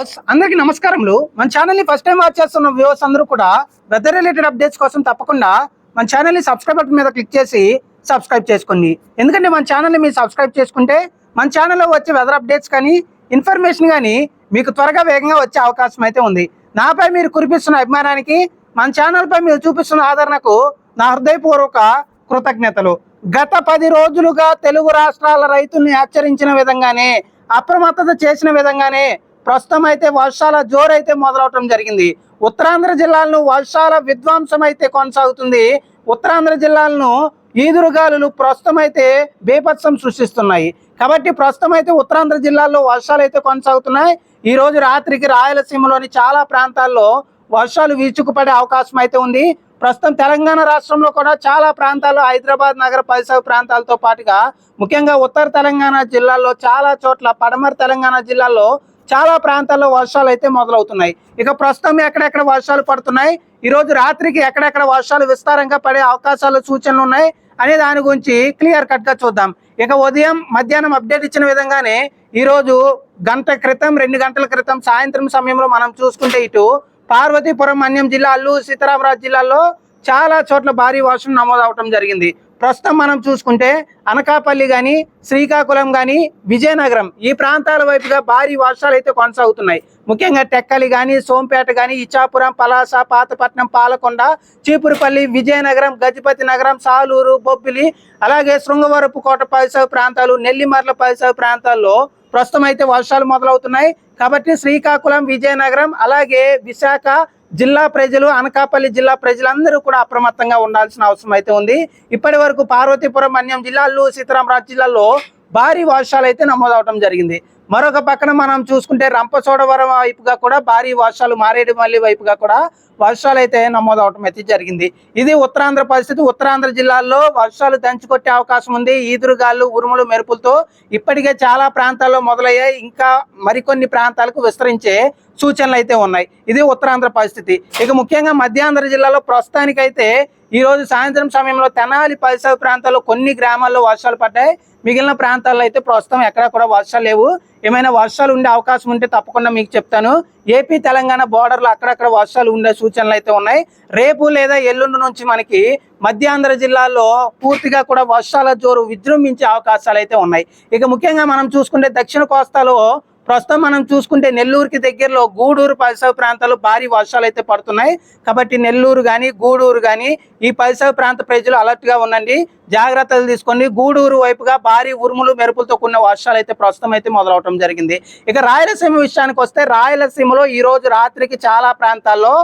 Viewers అందరికీ నమస్కారములు. మన ఛానల్ని ఫస్ట్ టైం వాచ్ చేస్తున్న వ్యూవర్స్ అందరూ కూడా వెదర్ రిలేటెడ్ అప్డేట్స్ కోసం తప్పకుండా మన ఛానల్ని సబ్స్క్రైబ్ బటన్ మీద క్లిక్ చేసి సబ్స్క్రైబ్ చేసుకోండి. ఎందుకంటే మన ఛానల్ని మీరు సబ్స్క్రైబ్ చేసుకుంటే మన ఛానల్లో వచ్చే వెదర్ అప్డేట్స్ కానీ ఇన్ఫర్మేషన్ కానీ మీకు త్వరగా వేగంగా వచ్చే అవకాశం అయితే ఉంది. నాపై మీరు కురిపిస్తున్న అభిమానానికి మన ఛానల్పై మీరు చూపిస్తున్న ఆదరణకు నా హృదయపూర్వక కృతజ్ఞతలు. గత పది రోజులుగా తెలుగు రాష్ట్రాల రైతుల్ని హెచ్చరించిన విధంగానే అప్రమత్తత చేసిన విధంగానే ప్రస్తుతం అయితే వర్షాల జోరైతే మొదలవటం జరిగింది. ఉత్తరాంధ్ర జిల్లాలను వర్షాల విధ్వంసం అయితే కొనసాగుతుంది. ఉత్తరాంధ్ర జిల్లాలను ఈదురుగాలులు ప్రస్తుతం అయితే బీభత్సం సృష్టిస్తున్నాయి. కాబట్టి ప్రస్తుతం అయితే ఉత్తరాంధ్ర జిల్లాల్లో వర్షాలు అయితే కొనసాగుతున్నాయి. ఈ రోజు రాత్రికి రాయలసీమలోని చాలా ప్రాంతాల్లో వర్షాలు వీచుకుపడే అవకాశం అయితే ఉంది. ప్రస్తుతం తెలంగాణ రాష్ట్రంలో కూడా చాలా ప్రాంతాల్లో హైదరాబాద్ నగర పరిసర ప్రాంతాలతో పాటుగా ముఖ్యంగా ఉత్తర తెలంగాణ జిల్లాల్లో చాలా చోట్ల పడమర తెలంగాణ జిల్లాల్లో చాలా ప్రాంతాల్లో వర్షాలు అయితే మొదలవుతున్నాయి. ఇక ప్రస్తుతం ఎక్కడెక్కడ వర్షాలు పడుతున్నాయి? ఈరోజు రాత్రికి ఎక్కడెక్కడ వర్షాలు విస్తారంగా పడే అవకాశాలు సూచనలు ఉన్నాయి అనే దాని గురించి క్లియర్ కట్గా చూద్దాం. ఇక ఉదయం మధ్యాహ్నం అప్డేట్ ఇచ్చిన విధంగానే ఈరోజు గంట క్రితం రెండు గంటల క్రితం సాయంత్రం సమయంలో మనం చూసుకుంటే ఇటు పార్వతీపురం అన్యం జిల్లా అల్లూరు సీతారామరాజు జిల్లాలో చాలా చోట్ల భారీ వర్షం నమోదు అవటం జరిగింది. ప్రస్తుతం మనం చూసుకుంటే అనకాపల్లి కానీ శ్రీకాకుళం కానీ విజయనగరం ఈ ప్రాంతాల వైపుగా భారీ వర్షాలు అయితే కొనసాగుతున్నాయి. ముఖ్యంగా టెక్కలి కానీ సోంపేట కానీ ఇచ్చాపురం పలాస పాతపట్నం పాలకొండ చీపురుపల్లి విజయనగరం గజపతి నగరం సాలూరు బొబ్బిలి అలాగే శృంగవరపు కోట పరిసర ప్రాంతాలు నెల్లిమర్ల పరిసర ప్రాంతాల్లో ప్రస్తుతం అయితే వర్షాలు మొదలవుతున్నాయి. కాబట్టి శ్రీకాకుళం విజయనగరం అలాగే విశాఖ జిల్లా ప్రజలు అనకాపల్లి జిల్లా ప్రజలందరూ కూడా అప్రమత్తంగా ఉండాల్సిన అవసరం అయితే ఉంది. ఇప్పటి వరకు పార్వతీపురం అన్యం జిల్లాల్లో సీతారామరాజు జిల్లాలో భారీ వర్షాలు అయితే నమోదవడం జరిగింది. మరొక పక్కన మనం చూసుకుంటే రంపచోడవరం వైపుగా కూడా భారీ వర్షాలు మారేడుమల్లి వైపుగా కూడా వర్షాలు అయితే నమోదవటం అయితే జరిగింది. ఇది ఉత్తరాంధ్ర పరిస్థితి. ఉత్తరాంధ్ర జిల్లాల్లో వర్షాలు దంచుకొట్టే అవకాశం ఉంది. ఈదురుగాలు ఉరుములు మెరుపులతో ఇప్పటికే చాలా ప్రాంతాల్లో మొదలయ్యాయి. ఇంకా మరికొన్ని ప్రాంతాలకు విస్తరించే సూచనలు అయితే ఉన్నాయి. ఇది ఉత్తరాంధ్ర పరిస్థితి. ఇక ముఖ్యంగా మధ్యాంధ్ర జిల్లాలో ప్రస్తుతానికైతే ఈ రోజు సాయంత్రం సమయంలో తెనాలి పరిసర ప్రాంతాల్లో కొన్ని గ్రామాల్లో వర్షాలు పడ్డాయి. మిగిలిన ప్రాంతాల్లో అయితే ప్రస్తుతం ఎక్కడ కూడా వర్షాలు లేవు. ఏమైనా వర్షాలు ఉండే అవకాశం ఉంటే తప్పకుండా మీకు చెప్తాను. ఏపీ తెలంగాణ బోర్డర్లో అక్కడక్కడ వర్షాలు ఉండే సూచనలు అయితే ఉన్నాయి. రేపు లేదా ఎల్లుండి నుంచి మనకి మధ్యాంధ్ర జిల్లాలో పూర్తిగా కూడా వర్షాల జోరు విజృంభించే అవకాశాలు అయితే ఉన్నాయి. ఇక ముఖ్యంగా మనం చూసుకుంటే దక్షిణ కోస్తాలో ప్రస్తుతం మనం చూసుకుంటే నెల్లూరుకి దగ్గరలో గూడూరు పరిసర ప్రాంతాలు భారీ వర్షాలు అయితే పడుతున్నాయి. కాబట్టి నెల్లూరు కానీ గూడూరు కానీ ఈ పరిసర ప్రాంత ప్రజలు అలర్ట్గా ఉండండి. జాగ్రత్తలు తీసుకోండి. గూడూరు వైపుగా భారీ ఉరుములు మెరుపులతో కూడిన వర్షాలు అయితే ప్రస్తుతం అయితే మొదలవటం జరిగింది. ఇక రాయలసీమ విషయానికి వస్తే రాయలసీమలో ఈ రోజు రాత్రికి చాలా ప్రాంతాల్లో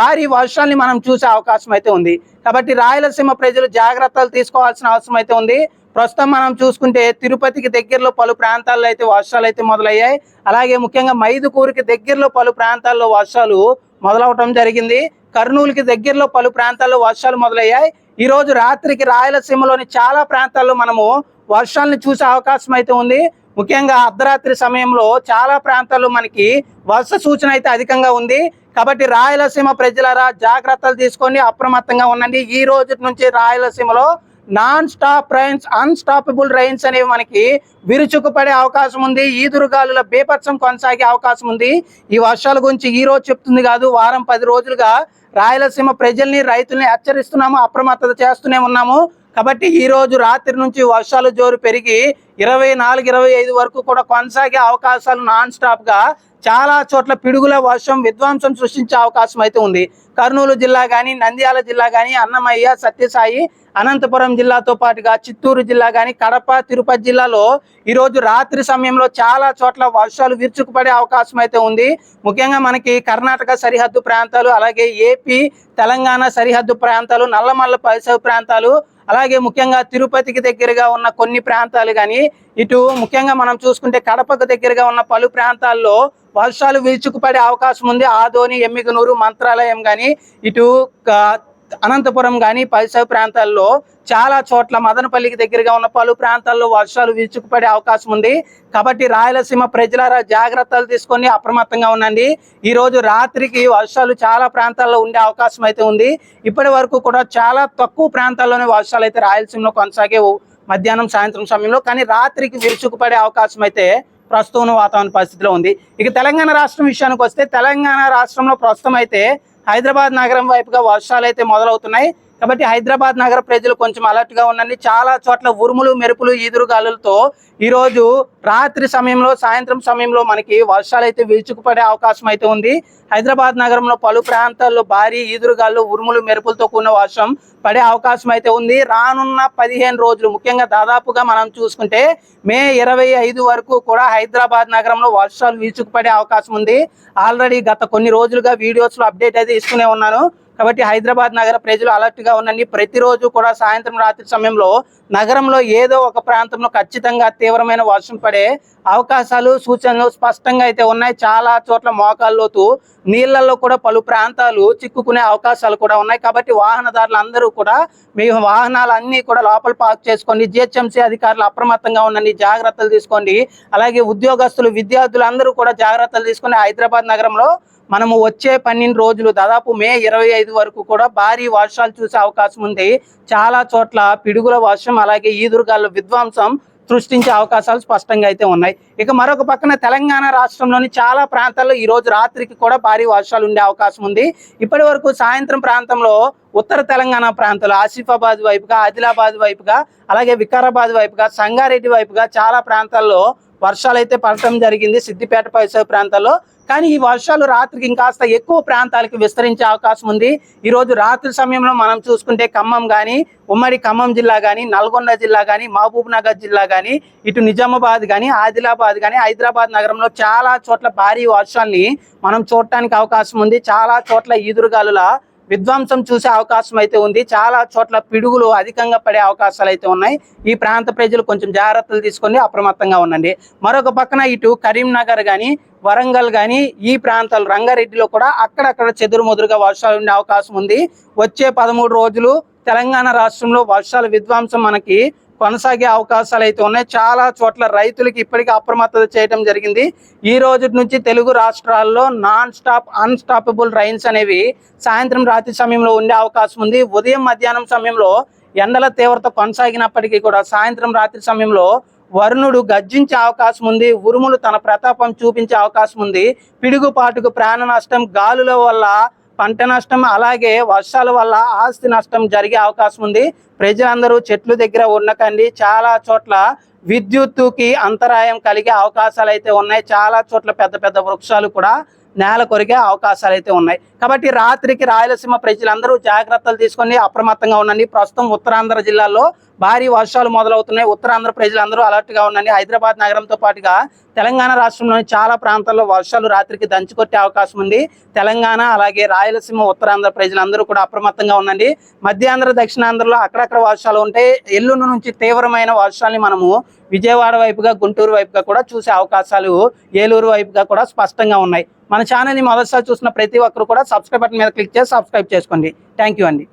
భారీ వర్షాల్ని మనం చూసే అవకాశం అయితే ఉంది. కాబట్టి రాయలసీమ ప్రజలు జాగ్రత్తలు తీసుకోవాల్సిన అవసరం అయితే ఉంది. ప్రస్తుతం మనం చూసుకుంటే తిరుపతికి దగ్గరలో పలు ప్రాంతాల్లో అయితే వర్షాలు అయితే మొదలయ్యాయి. అలాగే ముఖ్యంగా మైదుకూరుకి దగ్గరలో పలు ప్రాంతాల్లో వర్షాలు మొదలవటం జరిగింది. కర్నూలుకి దగ్గరలో పలు ప్రాంతాల్లో వర్షాలు మొదలయ్యాయి. ఈ రోజు రాత్రికి రాయలసీమలోని చాలా ప్రాంతాల్లో మనము వర్షాలను చూసే అవకాశం అయితే ఉంది. ముఖ్యంగా అర్ధరాత్రి సమయంలో చాలా ప్రాంతాల్లో మనకి వర్ష సూచన అయితే అధికంగా ఉంది. కాబట్టి రాయలసీమ ప్రజలరా జాగ్రత్తలు తీసుకొని అప్రమత్తంగా ఉండండి. ఈ రోజు నుంచి రాయలసీమలో non stop rains unstoppable rains అనేవి మనకి విరుచుకుపడే అవకాశం ఉంది. ఈదురుగాలుల బేపత్సం కొనసాగే అవకాశం ఉంది. ఈ వర్షాల గురించి ఈ రోజు చెప్తుంది కాదు. వారం పది రోజులుగా రాయలసీమ ప్రజల్ని రైతుల్ని హెచ్చరిస్తున్నాము అప్రమత్తత చేస్తూనే ఉన్నాము. కాబట్టి ఈ రోజు రాత్రి నుంచి వర్షాలు జోరు పెరిగి ఇరవై నాలుగు ఇరవై ఐదు వరకు కూడా కొనసాగే అవకాశాలు నాన్ స్టాప్గా చాలా చోట్ల పిడుగుల వర్షం విధ్వంసం సృష్టించే అవకాశం అయితే ఉంది. కర్నూలు జిల్లా కానీ నంద్యాల జిల్లా కానీ అన్నమయ్య సత్యసాయి అనంతపురం జిల్లాతో పాటుగా చిత్తూరు జిల్లా కానీ కడప తిరుపతి జిల్లాలో ఈ రోజు రాత్రి సమయంలో చాలా చోట్ల వర్షాలు విరుచుకుపడే అవకాశం అయితే ఉంది. ముఖ్యంగా మనకి కర్ణాటక సరిహద్దు ప్రాంతాలు అలాగే ఏపీ తెలంగాణ సరిహద్దు ప్రాంతాలు నల్లమల్ల పరిసర ప్రాంతాలు అలాగే ముఖ్యంగా తిరుపతికి దగ్గరగా ఉన్న కొన్ని ప్రాంతాలు కానీ ఇటు ముఖ్యంగా మనం చూసుకుంటే కడపకు దగ్గరగా ఉన్న పలు ప్రాంతాల్లో వర్షాలు విరుచుకుపడే అవకాశం ఉంది. ఆదోని ఎమ్మిగనూరు మంత్రాలయం కానీ ఇటు అనంతపురం కానీ పరిసర ప్రాంతాల్లో చాలా చోట్ల మదనపల్లికి దగ్గరగా ఉన్న పలు ప్రాంతాల్లో వర్షాలు విరుచుకుపడే అవకాశం ఉంది. కాబట్టి రాయలసీమ ప్రజల జాగ్రత్తలు తీసుకొని అప్రమత్తంగా ఉండండి. ఈ రోజు రాత్రికి వర్షాలు చాలా ప్రాంతాల్లో ఉండే అవకాశం అయితే ఉంది. ఇప్పటి వరకు కూడా చాలా తక్కువ ప్రాంతాల్లోనే వర్షాలు అయితే రాయలసీమలో కొనసాగే మధ్యాహ్నం సాయంత్రం సమయంలో కానీ రాత్రికి విరుచుకుపడే అవకాశం అయితే ప్రస్తుతం ఉన్న వాతావరణ పరిస్థితిలో ఉంది. ఇక తెలంగాణ రాష్ట్రం విషయానికి వస్తే తెలంగాణ రాష్ట్రంలో ప్రస్తుతం అయితే హైదరాబాద్ నగరం వైపుగా వర్షాలు అయితే మొదలవుతున్నాయి. కాబట్టి హైదరాబాద్ నగర ప్రజలు కొంచెం అలర్ట్గా ఉండండి. చాలా చోట్ల ఉరుములు మెరుపులు ఈదురుగాలులతో ఈ రోజు రాత్రి సమయంలో సాయంత్రం సమయంలో మనకి వర్షాలు అయితే విరుచుకుపడే అవకాశం అయితే ఉంది. హైదరాబాద్ నగరంలో పలు ప్రాంతాల్లో భారీ ఈదురుగాలు ఉరుములు మెరుపులతో కూడిన వర్షం పడే అవకాశం అయితే ఉంది. రానున్న పదిహేను రోజులు ముఖ్యంగా దాదాపుగా మనం చూసుకుంటే మే ఇరవై ఐదు వరకు కూడా హైదరాబాద్ నగరంలో వర్షాలు విరుచుకుపడే అవకాశం ఉంది. ఆల్రెడీ గత కొన్ని రోజులుగా వీడియోస్లో అప్డేట్ అయితే ఇస్తూనే ఉన్నాను. కాబట్టి హైదరాబాద్ నగర ప్రజలు అలర్ట్గా ఉండండి. ప్రతిరోజు కూడా సాయంత్రం రాత్రి సమయంలో నగరంలో ఏదో ఒక ప్రాంతంలో ఖచ్చితంగా తీవ్రమైన వర్షం పడే అవకాశాలు సూచనలు స్పష్టంగా అయితే ఉన్నాయి. చాలా చోట్ల మోకాల్లోతు నీళ్ళలో కూడా పలు ప్రాంతాలు చిక్కుకునే అవకాశాలు కూడా ఉన్నాయి. కాబట్టి వాహనదారులు అందరూ కూడా మీ వాహనాలు అన్ని కూడా లోపల పార్క్ చేసుకోండి జిహెచ్ఎంసీ అధికారులు అప్రమత్తంగా ఉండండి. జాగ్రత్తలు తీసుకోండి. అలాగే ఉద్యోగస్తులు విద్యార్థులు అందరూ కూడా జాగ్రత్తలు తీసుకొని హైదరాబాద్ నగరంలో మనము వచ్చే పన్నెండు రోజులు దాదాపు మే ఇరవై ఐదు వరకు కూడా భారీ వర్షాలు చూసే అవకాశం ఉంది. చాలా చోట్ల పిడుగుల వర్షం అలాగే ఈదురుగాల విధ్వంసం సృష్టించే అవకాశాలు స్పష్టంగా అయితే ఉన్నాయి. ఇక మరొక పక్కన తెలంగాణ రాష్ట్రంలోని చాలా ప్రాంతాల్లో ఈ రోజు రాత్రికి కూడా భారీ వర్షాలు ఉండే అవకాశం ఉంది. ఇప్పటి వరకు సాయంత్రం ప్రాంతంలో ఉత్తర తెలంగాణ ప్రాంతాలు ఆసిఫాబాద్ వైపుగా ఆదిలాబాద్ వైపుగా అలాగే వికారాబాద్ వైపుగా సంగారెడ్డి వైపుగా చాలా ప్రాంతాల్లో వర్షాలు అయితే పడటం జరిగింది సిద్దిపేట పరిసర ప్రాంతాల్లో. కానీ ఈ వర్షాలు రాత్రికి ఇంకాస్త ఎక్కువ ప్రాంతాలకు విస్తరించే అవకాశం ఉంది. ఈరోజు రాత్రి సమయంలో మనం చూసుకుంటే ఖమ్మం కానీ ఉమ్మడి ఖమ్మం జిల్లా కానీ నల్గొండ జిల్లా కానీ మహబూబ్ నగర్ జిల్లా కానీ ఇటు నిజామాబాద్ కానీ ఆదిలాబాద్ కానీ హైదరాబాద్ నగరంలో చాలా చోట్ల భారీ వర్షాల్ని మనం చూడటానికి అవకాశం ఉంది. చాలా చోట్ల ఈదురుగాలుల విధ్వంసం చూసే అవకాశం అయితే ఉంది. చాలా చోట్ల పిడుగులు అధికంగా పడే అవకాశాలు అయితే ఉన్నాయి. ఈ ప్రాంత ప్రజలు కొంచెం జాగ్రత్తలు తీసుకొని అప్రమత్తంగా ఉండండి. మరొక పక్కన ఇటు కరీంనగర్ కానీ వరంగల్ కానీ ఈ ప్రాంతాలు రంగారెడ్డిలో కూడా అక్కడక్కడ చెదురుమదురుగా వర్షాలు ఉండే అవకాశం ఉంది. వచ్చే పదమూడు రోజులు తెలంగాణ రాష్ట్రంలో వర్షాల విధ్వంసం మనకి కొనసాగే అవకాశాలు అయితే ఉన్నాయి. చాలా చోట్ల రైతులకి ఇప్పటికీ అప్రమత్తత చేయడం జరిగింది. ఈ రోజు నుంచి తెలుగు రాష్ట్రాల్లో నాన్ స్టాప్ అన్స్టాపబుల్ రైన్స్ అనేవి సాయంత్రం రాత్రి సమయంలో ఉండే అవకాశం ఉంది. ఉదయం మధ్యాహ్నం సమయంలో ఎండల తీవ్రత కొనసాగినప్పటికీ కూడా సాయంత్రం రాత్రి సమయంలో వరుణుడు గర్జించే అవకాశం ఉంది. ఉరుములు తన ప్రతాపం చూపించే అవకాశం ఉంది. పిడుగుపాటుకు ప్రాణ నష్టం గాలుల వల్ల పంట నష్టం అలాగే వర్షాల వల్ల ఆస్తి నష్టం జరిగే అవకాశం ఉంది. ప్రజలందరూ చెట్లు దగ్గర ఉండకండి. చాలా చోట్ల విద్యుత్తుకి అంతరాయం కలిగే అవకాశాలు అయితే ఉన్నాయి. చాలా చోట్ల పెద్ద పెద్ద వృక్షాలు కూడా నేల కొరిగే అవకాశాలు అయితే ఉన్నాయి. కాబట్టి రాత్రికి రాయలసీమ ప్రజలందరూ జాగ్రత్తలు తీసుకొని అప్రమత్తంగా ఉండండి. ప్రస్తుతం ఉత్తరాంధ్ర జిల్లాలో భారీ వర్షాలు మొదలవుతున్నాయి. ఉత్తరాంధ్ర ప్రజలందరూ అలర్ట్గా ఉండండి. హైదరాబాద్ నగరంతో పాటుగా తెలంగాణ రాష్ట్రంలోని చాలా ప్రాంతాల్లో వర్షాలు రాత్రికి దంచుకొట్టే అవకాశం ఉంది. తెలంగాణ అలాగే రాయలసీమ ఉత్తరాంధ్ర ప్రజలందరూ కూడా అప్రమత్తంగా ఉండండి. మధ్యాంధ్ర దక్షిణాంధ్రలో అక్కడక్కడ వర్షాలు ఉంటాయి ఎల్లుండి నుంచి తీవ్రమైన వర్షాలని మనము విజయవాడ వైపుగా గుంటూరు వైపుగా కూడా చూసే అవకాశాలు ఏలూరు వైపుగా కూడా స్పష్టంగా ఉన్నాయి. మన ఛానల్ని మొదటిసారి చూసిన ప్రతి ఒక్కరు కూడా సబ్స్క్రైబ్ బటన్ మీద క్లిక్ చేసి సబ్స్క్రైబ్ చేసుకోండి. థ్యాంక్ యూ అండి.